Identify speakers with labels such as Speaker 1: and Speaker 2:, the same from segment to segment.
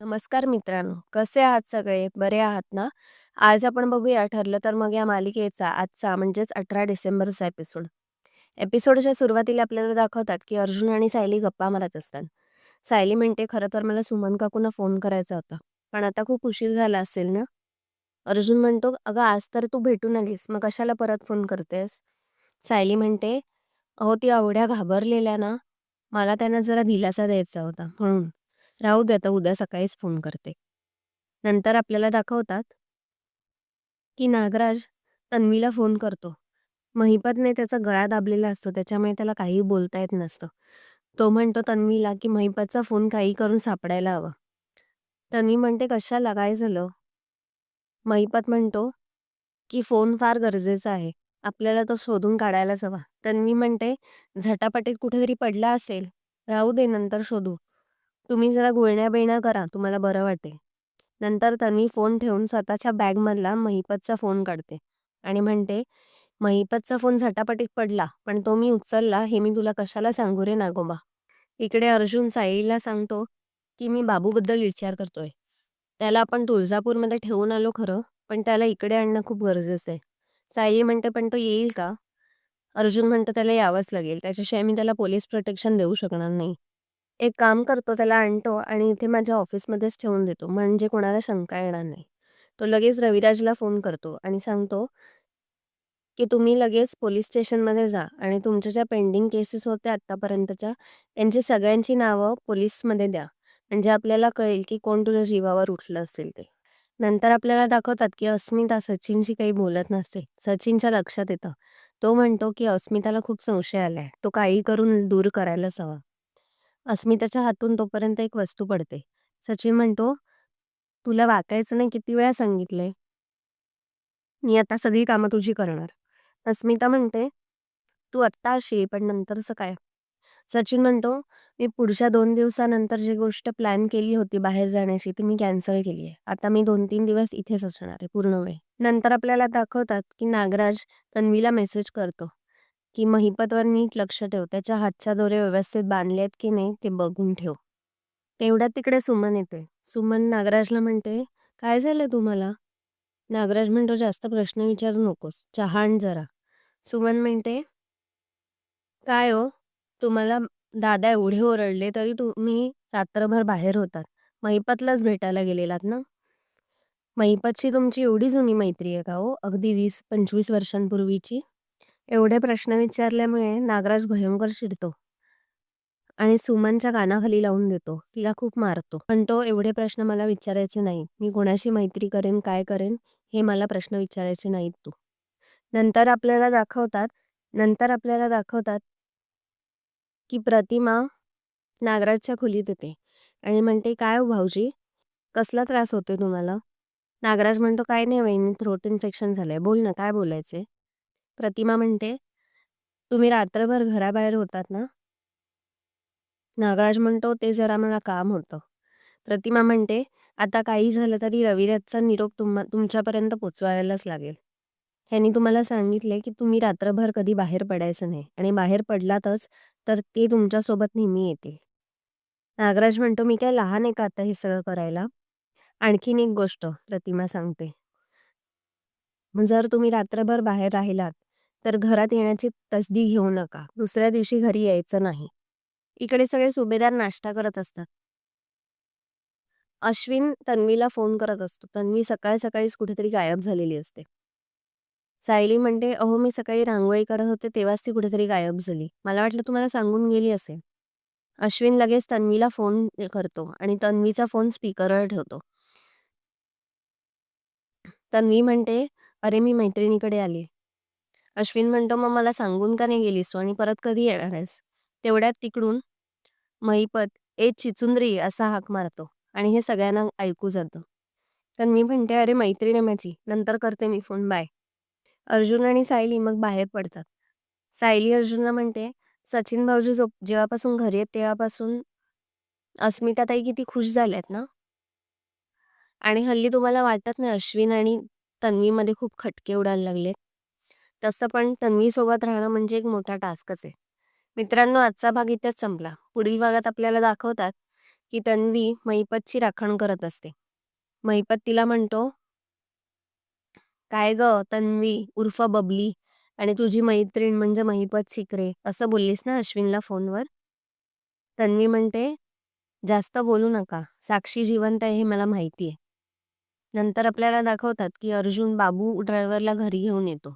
Speaker 1: नमस्कार मित्रांनो कसे आहात सगळे? बरे आहात ना? आज आपण बघूया ठरलं तर मग या मालिकेचा आजचा म्हणजेच अठरा डिसेंबरचा एपिसोड एपिसोडच्या सुरुवातीला आपल्याला दाखवतात की अर्जुन आणि सायली गप्पा मारत असतात. सायली म्हणते खरं तर मला सुमन काकूंना फोन करायचा होता पण आता खूप उशीर झाला असेल ना? अर्जुन म्हणतो अगं आज तर तू भेटून आलीस मग कशाला परत फोन करतेस? सायली म्हणते अहो ती एवढ्या घाबरलेल्या ना मला त्यांना जरा दिलासा द्यायचा होता म्हणून. राहू दे आता उद्या सकाळीच फोन करते. नंतर आपल्याला दाखवतात की नागराज तन्वीला फोन करतो. महिपतने त्याचा गळा दाबलेला असतो त्याच्यामुळे त्याला काही बोलता येत नसतं. तो म्हणतो तन्वीला की महिपतचा फोन काही करून सापडायला हवा. तन्वी म्हणते कशाला? काय झालं? महिपत म्हणतो की फोन फार गरजेचा आहे. आपल्याला तो शोधून काढायलाच हवा. तन्वी म्हणते झटापटीत कुठेतरी पडला असेल. राहू दे नंतर शोधू. तुम्ही जरा गुळण्या बिळण्या करा तुम्हाला बरं वाटेल. नंतर तन्वी फोन ठेवून स्वतःच्या बॅगमधला महिपतचा फोन काढते आणि म्हणते महिपतचा फोन झटापटीत पडला पण तो मी उचलला हे मी तुला कशाला सांगू रे नागोबा? इकडे अर्जुन साईला सांगतो की मी बाबूबद्दल विचार करतोय. त्याला आपण तुळजापूरमध्ये ठेवून आलो खरं पण त्याला इकडे आणणं खूप गरजेचं आहे. साई म्हणते पण तो येईल का? अर्जुन म्हणतो त्याला यावंच लागेल. त्याच्याशिवाय मी त्याला पोलीस प्रोटेक्शन देऊ शकणार नाही. एक काम करतो त्याला आणतो आणि इथे माझ्या ऑफिसमध्येच ठेवून देतो. म्हणजे कोणाला शंका येणार नाही. तो लगेच रविराजला फोन करतो आणि सांगतो की तुम्ही लगेच पोलीस स्टेशनमध्ये जा आणि तुमच्या ज्या पेंडिंग केसेस होत्या आत्तापर्यंतच्या त्यांची सगळ्यांची नावं पोलीसमध्ये द्या. म्हणजे आपल्याला कळेल की कोण तुझ्या जीवावर उठलं असेल ते. नंतर आपल्याला दाखवतात की अस्मिता सचिनशी काही बोलत नसते. सचिनच्या लक्षात येतं. तो म्हणतो की अस्मिताला खूप संशय आलाय. तो काही करून दूर करायलाच हवा. अस्मिताच्या हातून तोपर्यंत एक वस्तू पडते. सचिन म्हणतो तुला वाकायचं नाही किती वेळा सांगितलंय? मी आता सगळी कामं तुझी करणार. अस्मिता म्हणते तू आत्ता अशी पण नंतरचं काय? सचिन म्हणतो मी पुढच्या दोन दिवसानंतर जी गोष्ट प्लॅन केली होती बाहेर जाण्याची ती मी कॅन्सल केली आहे. आता मी दोन तीन दिवस इथेच असणार आहे पूर्ण वेळ. नंतर आपल्याला दाखवतात की नागराज तन्वीला मेसेज करतो. की महिपतवर नीट लक्ष ठेव त्याच्या हातच्या दोरे व्यवस्थित बांधलेत की नाही ते बघून ठेव. तेवढ्यात तिकडे सुमन येते सुमन नागराजला म्हणते काय झालं तुम्हाला? नागराज म्हणतो जास्त प्रश्न विचारू नकोस. चहा आण जरा. सुमन म्हणते काय हो? तुम्हाला दादा एवढे ओरडले तरी तुम्ही रात्रभर बाहेर होतात. महिपतलाच भेटायला गेलेलात ना? महिपतची तुमची एवढी जुनी मैत्री आहे का हो? अगदी वीस पंचवीस वर्षांपूर्वीची? एवढे प्रश्न विचारल्यामुळे नागराज भयंकर चिडतो. आणि सुमनच्या कानाखाली लावून देतो. तिला खूप मारतो. पण तो एवढे प्रश्न मला विचारायचे नाहीत मी कोणाशी मैत्री करेन काय करेन हे मला प्रश्न विचारायचे नाहीत तू. नंतर आपल्याला दाखवतात नंतर आपल्याला दाखवतात की प्रतिमा नागराजच्या खोलीत येते. आणि म्हणते काय हो भाऊजी? कसला त्रास होते तुम्हाला? नागराज म्हणतो काय नाही वहिनी थ्रोट इन्फेक्शन झालंय. बोल ना काय बोलायचे प्रतिमा म्हणते तुम्ही रात्रभर घराबाहेर होतात ना? नागराज म्हणतो ते जरा मला काम होतं. प्रतिमा म्हणते आता काही झालं तरी रविराजचा निरोप तुम्हा तुमच्यापर्यंत पोचवायलाच लागेल. ह्यांनी तुम्हाला सांगितले की तुम्ही रात्रभर कधी बाहेर पडायचं नाही आणि बाहेर पडलातच तर ते तुमच्यासोबत नेहमी येतील. नागराज म्हणतो मी काय लहान आहे का आता हे सगळं करायला? आणखीन एक गोष्ट प्रतिमा सांगते. जर तुम्ही रात्रभर बाहेर राहिलात तर घरात येण्याची तसदी घेऊ नका. दुसऱ्या दिवशी घरी यायचं नाही. इकडे सगळे सुभेदार नाश्ता करत असतात. अश्विन तन्वीला फोन करत असतो. तन्वी सकाळी सकाळीच कुठेतरी गायब झालेली असते. सायली म्हणते अहो मी सकाळी रांगोळी करत होते तेव्हाच ती कुठेतरी गायब झाली. मला वाटलं तुम्हाला सांगून गेली असेल. अश्विन लगेच तन्वीला फोन करतो आणि तन्वीचा फोन स्पीकरवर ठेवतो. तन्वी म्हणते अरे मी मैत्रिणीकडे आली. अश्विन म्हणतो मग मला सांगून का नाही गेलीस तू आणि परत कधी येणार आहेस? तेवढ्यात तिकडून महिपत ए चिचुंद्री असा हाक मारतो आणि हे सगळ्यांना ऐकू जातं. तर मी म्हणते अरे मैत्रीण आहे माझी नंतर करते मी फोन बाय. अर्जुन आणि सायली मग बाहेर पडतात. सायली अर्जुनला म्हणते सचिन भाऊजी झोप जेव्हापासून घरी आहेत तेव्हापासून अस्मिताताई किती खुश झाल्यात ना? आणि हल्ली तुम्हाला वाटत नाही अश्विन आणि तन्वीमध्ये खूप खटके उडायला लागलेत. तसं पण तन्वीसोबत राहणं म्हणजे एक मोठा टास्कच आहे. मित्रांनो आजचा भाग इथेच संपला. पुढील भागात आपल्याला दाखवतात की तन्वी महिपतची राखण करत असते. महिपत तिला म्हणतो काय ग तन्वी उर्फ बबली आणि तुझी मैत्रीण म्हणजे महिपत शिकरे असं बोललीस ना अश्विनला फोनवर? तन्वी म्हणते जास्त बोलू नका. साक्षी जिवंत आहे हे मला माहितीये. नंतर आपल्याला दाखवतात की अर्जुन बाबू ड्रायव्हरला घरी घेऊन येतो.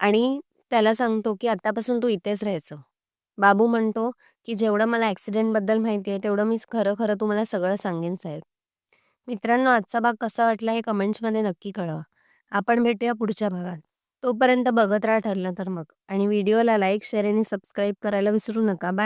Speaker 1: आणि त्याला सांगतो की आतापासून तू इथेच राहायचं. बाबू म्हणतो की जेवढं मला ऍक्सिडेंटबद्दल माहिती आहे तेवढं मी खरं खरं तुम्हाला सगळं सांगेन साहेब. मित्रांनो आजचा भाग कसा वाटला हे कमेंट्समध्ये नक्की कळवा. आपण भेटूया पुढच्या भागात. तोपर्यंत बघत राहा ठरलं तर मग. आणि व्हिडिओला लाईक शेअर आणि सबस्क्राईब करायला विसरू नका. बाय.